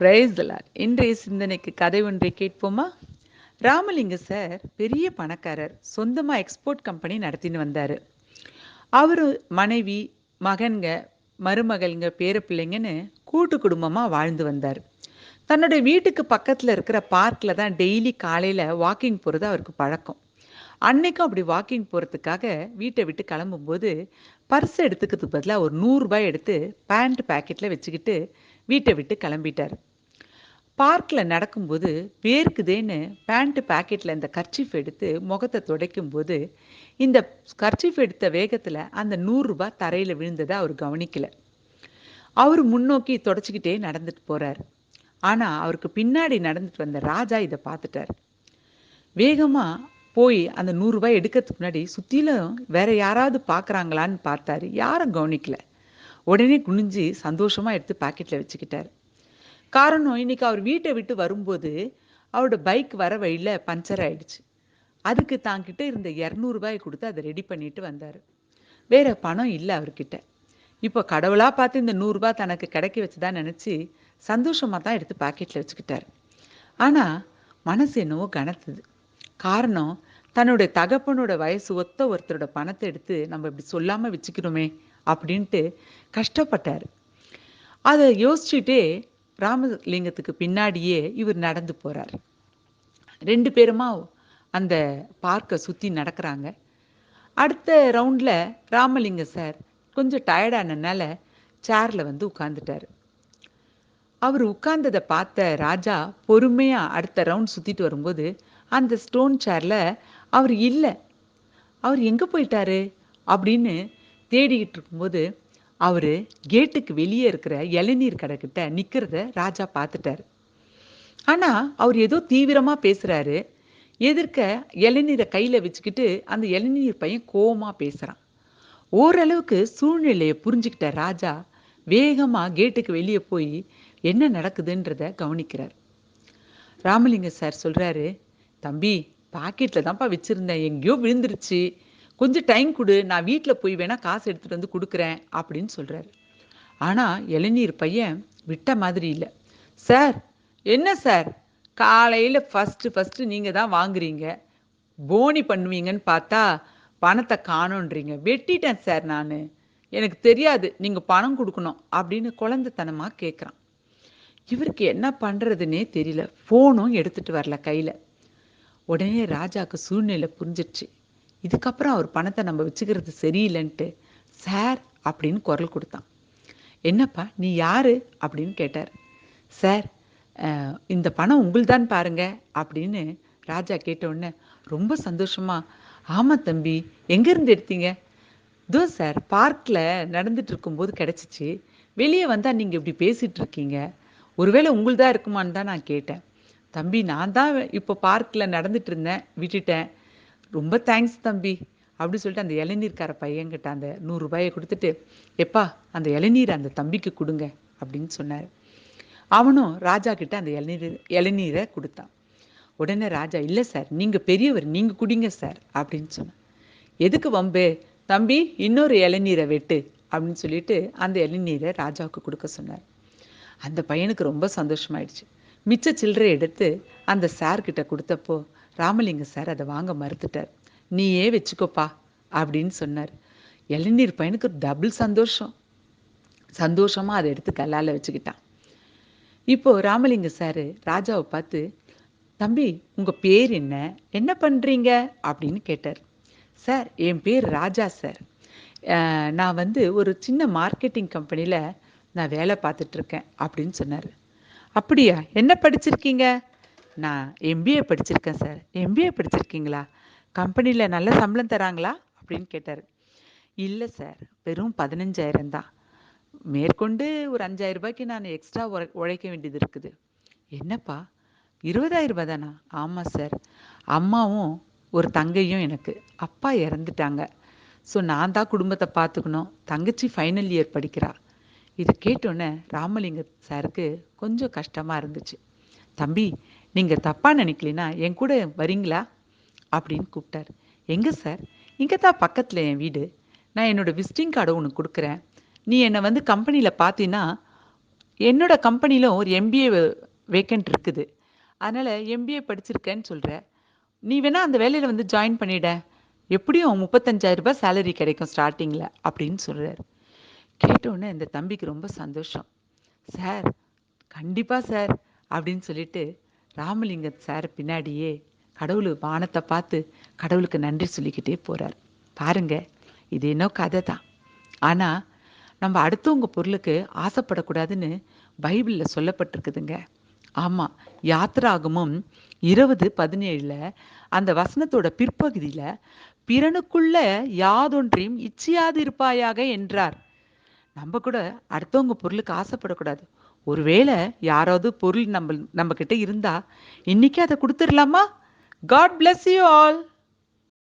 பிரைஸ்லார் இன்றைய சிந்தனைக்கு கதை ஒன்றை கேட்போமா? ராமலிங்க சார் பெரிய பணக்காரர் சொந்தமாக எக்ஸ்போர்ட் கம்பெனி நடத்தின்னு வந்தார். அவர் மனைவி மகன்க மருமகள்ங்க பேர பிள்ளைங்கன்னு கூட்டு குடும்பமாக வாழ்ந்து வந்தார். தன்னுடைய வீட்டுக்கு பக்கத்தில் இருக்கிற பார்க்கில் தான் டெய்லி காலையில் வாக்கிங் போகிறது அவருக்கு பழக்கம். அன்னைக்கும் அப்படி வாக்கிங் போகிறதுக்காக வீட்டை விட்டு கிளம்பும்போது பர்ஸ் எடுத்துக்கிறதுக்கு பதிலாக ஒரு நூறுரூபாய் எடுத்து பேண்ட் பேக்கெட்டில் வச்சுக்கிட்டு வீட்டை விட்டு கிளம்பிட்டார். பார்க்கில் நடக்கும்போது வேர்க்குதேன்னு பேண்ட் பாக்கெட்டில் இந்த கர்ச்சீஃப் எடுத்து முகத்தை துடைக்கும்போது இந்த கர்ச்சிஃப் எடுத்த வேகத்தில் அந்த நூறுரூபா தரையில் விழுந்ததை அவர் கவனிக்கல. அவர் முன்னோக்கி தொடச்சிக்கிட்டே நடந்துட்டு போகிறார் ஆனால் அவருக்கு பின்னாடி நடந்துட்டு வந்த ராஜா இதை பார்த்துட்டார். வேகமாக போய் அந்த நூறுரூபாய் எடுக்கிறதுக்கு முன்னாடி சுற்றிலும் வேற யாராவது பார்க்குறாங்களான்னு பார்த்தாரு. யாரும் கவனிக்கல. உடனே குனிஞ்சு சந்தோஷமாக எடுத்து பாக்கெட்டில் வச்சுக்கிட்டார். காரணம் இன்னைக்கு அவர் வீட்டை விட்டு வரும்போது அவரோட பைக் வர வழியில் பஞ்சர் ஆயிடுச்சு. அதுக்கு தாங்கிட்ட இருந்த இரநூறுபாய் கொடுத்து அதை ரெடி பண்ணிட்டு வந்தார். வேற பணம் இல்லை அவர்கிட்ட. இப்போ கடவுளாக பார்த்து இந்த நூறுரூபா தனக்கு கிடைக்க வச்சுதான் நினச்சி சந்தோஷமாக தான் எடுத்து பாக்கெட்டில் வச்சுக்கிட்டார். ஆனால் மனசு என்னவோ கனத்துது. காரணம் தன்னுடைய தகப்பனோட வயசு ஒத்த ஒருத்தரோட பணத்தை எடுத்து நம்ம இப்படி சொல்லாமல் வச்சுக்கிறோமே அப்படின்ட்டு கஷ்டப்பட்டார். அதை யோசிச்சுட்டே ராமலிங்கத்துக்கு பின்னாடியே இவர் நடந்து போகிறார் ரெண்டு பேருமா அந்த பார்க்கை சுற்றி நடக்கிறாங்க. அடுத்த ரவுண்டில் ராமலிங்க சார் கொஞ்சம் டயர்டானனால சேரில் வந்து உட்காந்துட்டார் அவர் உட்கார்ந்ததை பார்த்த ராஜா பொறுமையாக அடுத்த ரவுண்ட் சுற்றிட்டு வரும்போது அந்த ஸ்டோன் சேரில் அவர் இல்லை அவர் எங்கே போயிட்டாரு? அப்படின்னு தேடிக்கிட்டு இருக்கும்போது அவர் கேட்டுக்கு வெளியே இருக்கிற இளநீர் கடைக்கிட்ட நிற்கிறத ராஜா பார்த்துட்டார். ஆனால் அவர் ஏதோ தீவிரமாக பேசுகிறாரு எதிர்க்க இளநீரை கையில் வச்சுக்கிட்டு அந்த இளநீர் பையன் கோபமாக பேசுகிறான் ஓரளவுக்கு சூழ்நிலையை புரிஞ்சுக்கிட்ட ராஜா வேகமாக கேட்டுக்கு வெளியே போய் என்ன நடக்குதுன்றத கவனிக்கிறார். ராமலிங்க சார் சொல்கிறாரு தம்பி பாக்கெட்டில் தான்ப்பா வச்சுருந்தேன். எங்கேயோ விழுந்துருச்சு. கொஞ்சம் டைம் கொடு நான் வீட்டில் போய் வேணால் காசு எடுத்துகிட்டு வந்து கொடுக்குறேன் அப்படின்னு சொல்கிறாரு ஆனால் இளநீர் பையன் விட்ட மாதிரி இல்லை. சார் என்ன சார்? காலையில் ஃபஸ்ட்டு ஃபஸ்ட்டு நீங்கள் தான் வாங்குறீங்க. போனி பண்ணுவீங்கன்னு பார்த்தா பணத்தை காணோன்றீங்க. வெட்டிட்டேன் சார் நான். எனக்கு தெரியாது நீங்கள் பணம் கொடுக்கணும் அப்படின்னு குழந்தைத்தனமாக கேட்குறான் இவருக்கு என்ன பண்ணுறதுன்னே தெரியல. ஃபோனும் எடுத்துகிட்டு வரல கையில். உடனே ராஜாவுக்கு சூழ்நிலை புரிஞ்சிடுச்சு இதுக்கப்புறம் அவர் பணத்தை நம்ம வச்சுக்கிறது சரியில்லைன்ட்டு சார் அப்படின்னு குரல் கொடுத்தான். என்னப்பா நீ யாரு? அப்படின்னு கேட்டார். சார் இந்த பணம் உங்கள்தான் பாருங்க அப்படின்னு ராஜா கேட்டவுடனே ரொம்ப சந்தோஷமா ஆமாம் தம்பி எங்கேருந்து எடுத்தீங்க? தோ சார் பார்க்கில் நடந்துட்டு இருக்கும்போது கிடச்சிச்சு. வெளியே வந்தால் நீங்கள் இப்படி பேசிகிட்டு இருக்கீங்க. ஒருவேளை உங்களுதான் இருக்குமான்னு தான் நான் கேட்டேன். தம்பி நான் தான் இப்போ பார்க்கில் நடந்துட்டு இருந்தேன் விட்டுட்டேன். ரொம்ப தேங்க்ஸ் தம்பி. அப்படி சொல்லிட்டு அந்த இளநீர்கார பையன்கிட்ட அந்த நூறுரூபாயை கொடுத்துட்டு எப்பா அந்த இளநீர் அந்த தம்பிக்கு கொடுங்க அப்படின்னு சொன்னார். அவனும் ராஜா கிட்ட அந்த இளநீர் இளநீரை கொடுத்தான். உடனே ராஜா இல்லை சார் நீங்கள் பெரியவர் நீங்கள் குடிங்க சார் அப்படின்னு சொன்னான். எதுக்கு வம்பு? தம்பி இன்னொரு இளநீரை வெட்டு அப்படின்னு சொல்லிட்டு அந்த இளநீரை ராஜாவுக்கு கொடுக்க சொன்னார். அந்த பையனுக்கு ரொம்ப சந்தோஷமாயிடுச்சு. மிச்ச சில்லறை எடுத்து அந்த சார்கிட்ட கொடுத்தப்போ ராமலிங்க சார் அதை வாங்க மறுத்துட்டார். நீயே வச்சுக்கோப்பா அப்படின்னு சொன்னார். இளநீர் பையனுக்கு டபுள் சந்தோஷம். சந்தோஷமாக அதை எடுத்து கல்லால் வச்சுக்கிட்டான். இப்போது ராமலிங்க சார் ராஜாவை பார்த்து தம்பி உங்கள் பேர் என்ன? என்ன பண்ணுறீங்க அப்படின்னு கேட்டார். சார் என் பேர் ராஜா சார். நான் வந்து ஒரு சின்ன மார்க்கெட்டிங் கம்பெனியில் நான் வேலை பார்த்துட்ருக்கேன் அப்படின்னு சொன்னார். அப்படியா? என்ன படிச்சிருக்கீங்க? நான் எம்பிஏ படிச்சிருக்கேன் சார் எம்பிஏ படிச்சிருக்கீங்களா? கம்பெனியில் நல்ல சம்பளம் தராங்களா? அப்படின்னு கேட்டார். இல்லை சார் வெறும் பதினஞ்சாயிரம் தான். மேற்கொண்டு ஒரு அஞ்சாயிரம் ரூபாய்க்கு நான் எக்ஸ்ட்ரா உழைக்க வேண்டியது இருக்குது. என்னப்பா? இருபதாயிரம் ரூபாய் தானா? ஆமாம் சார் அம்மாவும் ஒரு தங்கையும் எனக்கு. அப்பா இறந்துட்டாங்க. ஸோ நான் தான் குடும்பத்தை பார்த்துக்கணும். தங்கச்சி ஃபைனல் இயர் படிக்கிறா. இதை கேட்டோன்னே ராமலிங்க சாருக்கு கொஞ்சம் கஷ்டமாக இருந்துச்சு. தம்பி நீங்கள் தப்பாக நினைக்கலனா என் கூட வரீங்களா? அப்படின்னு கூப்பிட்டார். எங்கே சார்? இங்கே தான் பக்கத்தில் என் வீடு. நான் என்னோட விசிட்டிங் கார்டு உனக்கு கொடுக்குறேன். நீ என்னை வந்து கம்பெனியில் பார்த்தீன்னா என்னோட கம்பெனியிலும் ஒரு எம்பிஏ வேக்கண்ட் இருக்குது. அதனால் எம்பிஏ படிச்சிருக்கேன்னு சொல்கிற நீ வேணால் அந்த வேலையில் வந்து ஜாயின் பண்ணிட. எப்படியும் முப்பத்தஞ்சாயிரம் ரூபாய் சேலரி கிடைக்கும் ஸ்டார்டிங்கில் அப்படின்னு சொல்கிறார் கேட்டோன்னே இந்த தம்பிக்கு ரொம்ப சந்தோஷம். சார் கண்டிப்பாக சார் அப்படின்னு சொல்லிட்டு ராமலிங்க சார் பின்னாடியே கடவுள் வானத்தை பார்த்து கடவுளுக்கு நன்றி சொல்லிக்கிட்டே போகிறார் பாருங்க இது என்ன கதை தான். ஆனால் நம்ம அடுத்தவங்க பொருளுக்கு ஆசைப்படக்கூடாதுன்னு பைபிளில் சொல்லப்பட்டிருக்குதுங்க. ஆமாம் யாத்திராகமும் இருபது பதினேழில் அந்த வசனத்தோட பிற்பகுதியில் பிறனுக்குள்ள யாதொன்றையும் இச்சியாது இருப்பாயாக என்றார். நம்ம கூட அடுத்தவங்க பொருளுக்கு ஆசைப்படக்கூடாது. ஒருவேளை யாராவது பொருள் நம்ம நம்ம கிட்ட இருந்தா இன்னைக்கு அதை கொடுத்துடலாமா? God bless you all